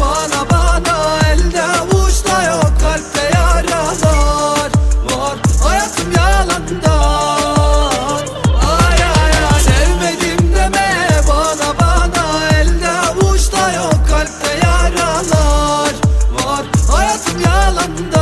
bana bana Elde yok kalpte yaralar Var. Hayatım yalandan. Ay ay ay Sevmedim deme. Bana bana Elde yok kalpte yaralar Var. Hayatım yalandan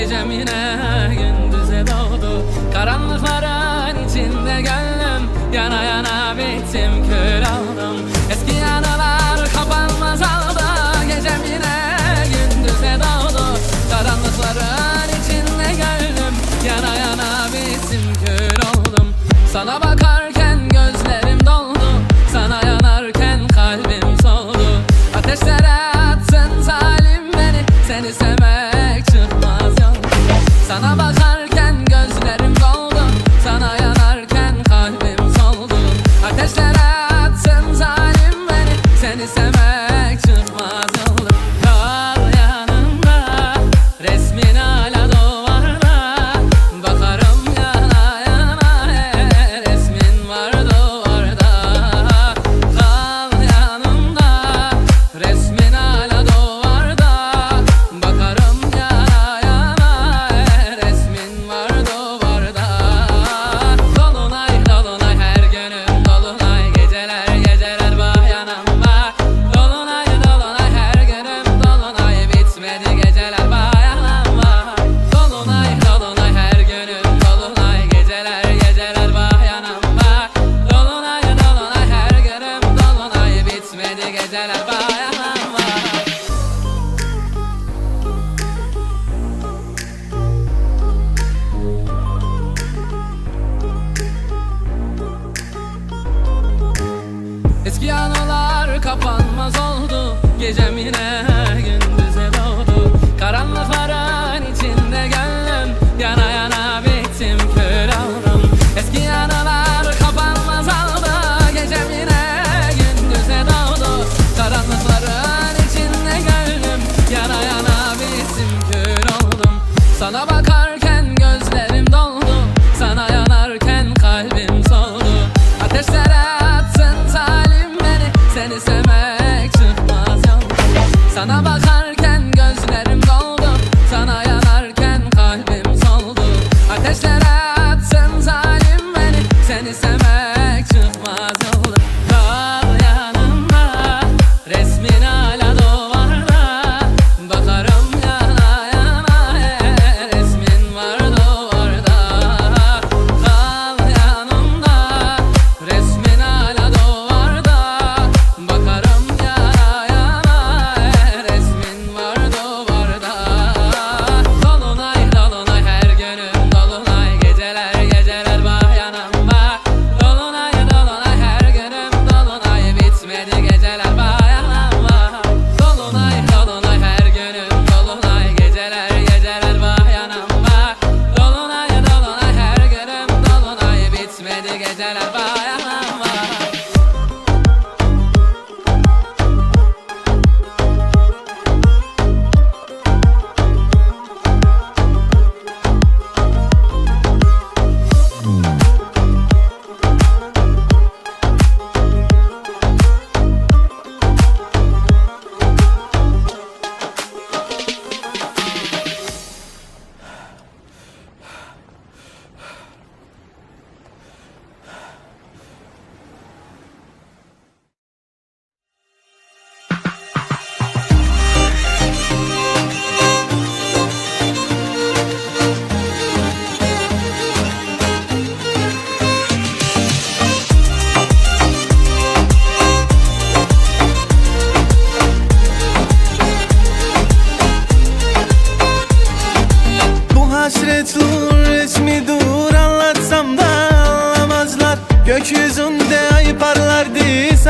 Gecem yine gündüze doğdu. Karanlıkların içinde gönlüm Yana yana bittim kül oldum. Eski anılar kapanmaz oldu Gecem yine gündüze doğdu. Karanlıkların içinde gönlüm Yana yana bittim kül oldum. Sana bakarken gözlerim doldu Sana yanarken kalbim soldu. Ateşlere attın zalim beni Seni yoldan Sana bakarken Sana bakarken اسم دیگه دلبر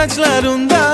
saçlarında